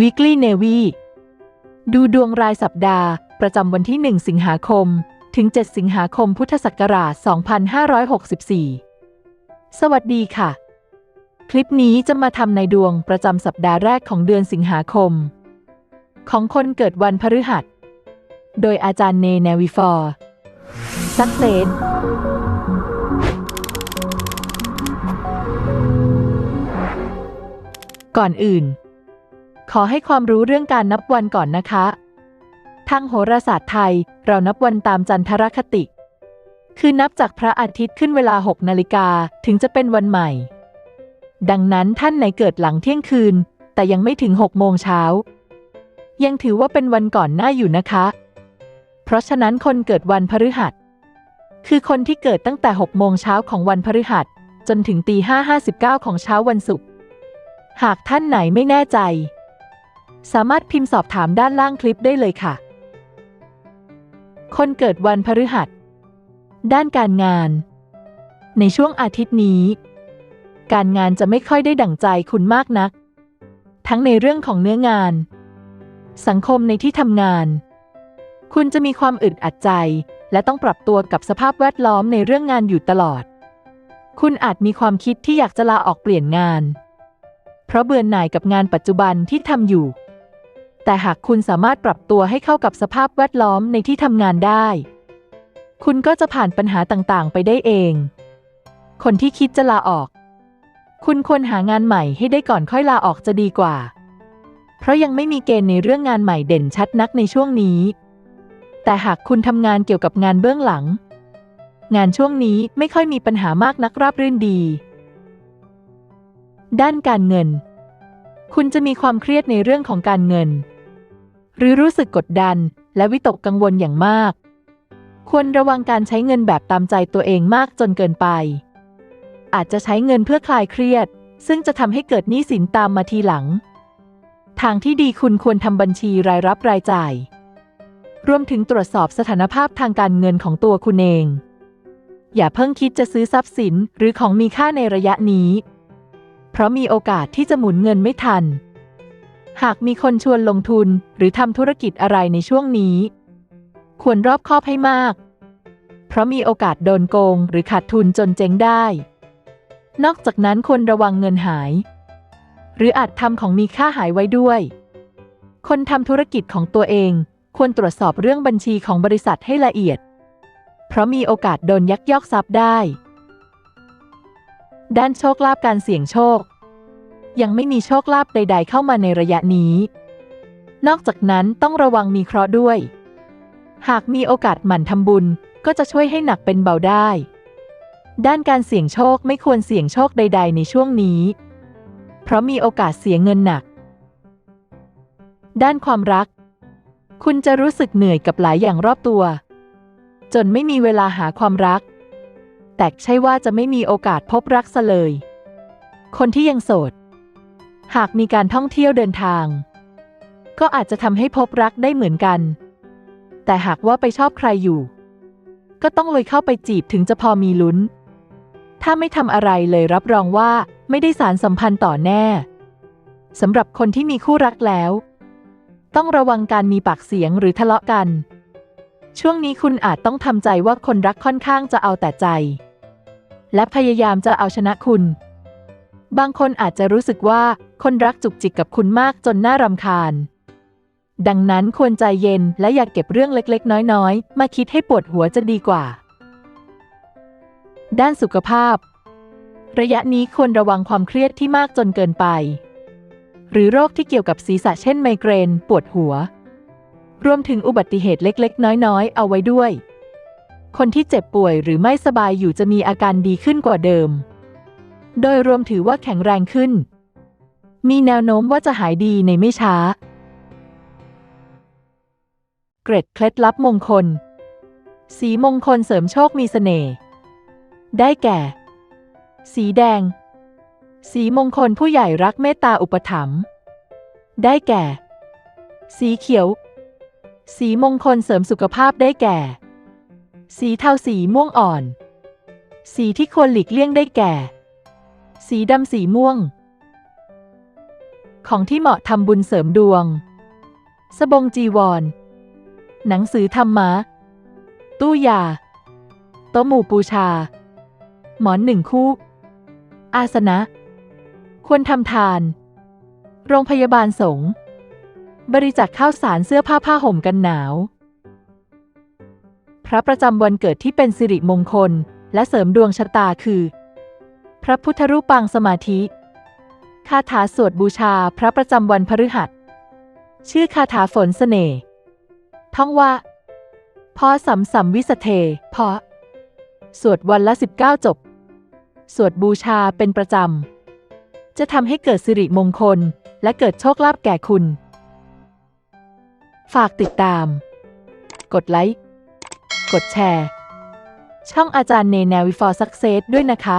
Weekly Navy ดูดวงรายสัปดาห์ ประจำวันที่ 1 สิงหาคม ถึง 7 สิงหาคมพุทธศักราช 2564 สวัสดีค่ะ คลิปนี้จะมาทำในดวงประจำสัปดาห์แรกของเดือนสิงหาคม ของคนเกิดวันพฤหัส โดยอาจารย์เนแนวิฟอร์สักเซนก่อนอื่น ขอให้ความรู้เรื่องการนับวันก่อนนะคะ ทางโหราศาสตร์ไทย เรานับวันตามจันทรคติ คือนับจากพระอาทิตย์ขึ้นเวลา 6 นาฬิกาถึงจะเป็นวันใหม่ ดังนั้นท่านไหนเกิดหลังเที่ยงคืน แต่ยังไม่ถึง 6 โมงเช้า ยังถือว่าเป็นวันก่อนหน้าอยู่นะคะ เพราะฉะนั้นคนเกิดวันพฤหัส คือคนที่เกิดตั้งแต่ 6 โมงเช้าของวันพฤหัส จนถึงตี5 59 ของเช้าวันศุกร์ หากท่านไหนไม่แน่ใจ สามารถพิมพ์สอบถามด้านล่างคลิปได้เลยค่ะ คนเกิดวันพฤหัส ด้านการงาน ในช่วงอาทิตย์นี้ การงานจะไม่ค่อยได้ดั่งใจคุณมากนัก ทั้งในเรื่องของเนื้องาน สังคมในที่ทำงาน คุณจะมีความอึดอัดใจ และต้องปรับตัวกับสภาพแวดล้อมในเรื่องงานอยู่ตลอด คุณอาจมีความคิดที่อยากจะลาออกเปลี่ยนงาน เพราะเบื่อหน่ายกับงานปัจจุบันที่ทำอยู่ แต่หากคุณสามารถปรับตัวให้เข้ากับสภาพแวดล้อมในที่ทำงานได้ คุณก็จะผ่านปัญหาต่างๆ ไปได้เอง คนที่คิดจะลาออก คุณควรหางานใหม่ให้ได้ก่อนค่อยลาออกจะดีกว่า เพราะยังไม่มีเกณฑ์ในเรื่องงานใหม่เด่นชัดนักในช่วงนี้ แต่หากคุณทำงานเกี่ยวกับงานเบื้องหลัง งานช่วงนี้ไม่ค่อยมีปัญหามากนักราบรื่นดี ด้านการเงิน คุณจะมีความเครียดในเรื่องของการเงิน หรือรู้สึกกดดัน และวิตกกังวลอย่างมาก ควรระวังการใช้เงินแบบตามใจตัวเองมากจนเกินไป อาจจะใช้เงินเพื่อคลายเครียด ซึ่งจะทำให้เกิดหนี้สินตามมาทีหลัง ทางที่ดีคุณควรทำบัญชีรายรับรายจ่าย รวมถึงตรวจสอบสถานภาพทางการเงินของตัวคุณเอง อย่าเพิ่งคิดจะซื้อทรัพย์สินหรือของมีค่าในระยะนี้ เพราะมีโอกาสที่จะหมุนเงินไม่ทัน หากมีคนชวนลงทุนหรือทำธุรกิจอะไรในช่วงนี้ ควรรอบคอบให้มาก เพราะมีโอกาสโดนโกงหรือขาดทุนจนเจ๊งได้ นอกจากนั้นควรระวังเงินหาย หรืออาจทำของมีค่าหายไว้ด้วย คนทำธุรกิจของตัวเองควรตรวจสอบเรื่องบัญชีของบริษัทให้ละเอียด เพราะมีโอกาสโดนยักยอกทรัพย์ได้ ด้านโชคลาภการเสี่ยงโชค ยังไม่มีโชคลาภใด ๆ เข้ามาในระยะนี้ นอกจากนั้นต้องระวังมีเคราะห์ด้วย หากมีโอกาสหมั่นทำบุญก็จะช่วยให้หนักเป็นเบาได้ ด้านการเสี่ยงโชคไม่ควรเสี่ยงโชคใด ๆ ในช่วงนี้ เพราะมีโอกาสเสียเงินหนัก ด้านความรัก คุณจะรู้สึกเหนื่อยกับหลายอย่างรอบตัว จนไม่มีเวลาหาความรัก แต่ใช่ว่าจะไม่มีโอกาสพบรักซะเลย คนที่ยังโสด หากมีการท่องเที่ยวเดินทาง ก็อาจจะทำให้พบรักได้เหมือนกัน แต่หากว่าไปชอบใครอยู่ ก็ต้องเลยเข้าไปจีบถึงจะพอมีลุ้น ถ้าไม่ทำอะไรเลยรับรองว่าไม่ได้สารสัมพันธ์ต่อแน่สำหรับคนที่มีคู่รักแล้ว ต้องระวังการมีปากเสียงหรือทะเลาะกัน ช่วงนี้คุณอาจต้องทำใจว่าคนรักค่อนข้างจะเอาแต่ใจ และพยายามจะเอาชนะคุณ บางคนอาจจะรู้สึกว่าคนรักจุกจิกกับคุณมากจนน่ารำคาญ ดังนั้นควรใจเย็นและอย่าเก็บเรื่องเล็กๆ น้อยๆ มาคิดให้ปวดหัวจะดีกว่า ด้านสุขภาพ ระยะนี้ควรระวังความเครียดที่มากจนเกินไป หรือโรคที่เกี่ยวกับศีรษะเช่นไมเกรน ปวดหัว รวมถึงอุบัติเหตุเล็กๆ น้อยๆ เอาไว้ด้วย คนที่เจ็บป่วยหรือไม่สบายอยู่จะมีอาการดีขึ้นกว่าเดิม โดยรวมถือว่าแข็งแรงขึ้น มีแนวโน้มว่าจะหายดีในไม่ช้า เกร็ดเคล็ดลับมงคล สีมงคลเสริมโชคมีเสน่ห์ ได้แก่ สีแดง สีมงคลผู้ใหญ่รักเมตตาอุปถัมภ์ ได้แก่ สีเขียว สีมงคลเสริมสุขภาพได้แก่ สีเทาสีม่วงอ่อน สีที่ควรหลีกเลี่ยงได้แก่ สีดำสีม่วง ของที่เหมาะทำบุญเสริมดวง สบงจีวร หนังสือธรรมะ ตู้ยา โต๊ะหมู่ปูชา หมอนหนึ่งคู่ อาสนะ ควรทำทาน โรงพยาบาลสงฆ์บริจาคข้าวสารเสื้อผ้าผ้าห่มกันหนาว พระประจำวันเกิดที่เป็นสิริมงคล และเสริมดวงชะตาคือ พระพุทธรูปปางสมาธิ คาถาสวดบูชาพระประจำวันพฤหัส ชื่อคาถาฝนเสน่ห์ท่องว่า พอสัมสัมวิสเทเพราะสวดวันละ19จบ สวดบูชาเป็นประจำ จะทำให้เกิดสิริมงคลและเกิดโชคลาภแก่คุณ ฝากติดตาม กดไลค์ กดแชร์ ช่องอาจารย์เนแนวิฟอร์ซักเซสด้วยนะคะ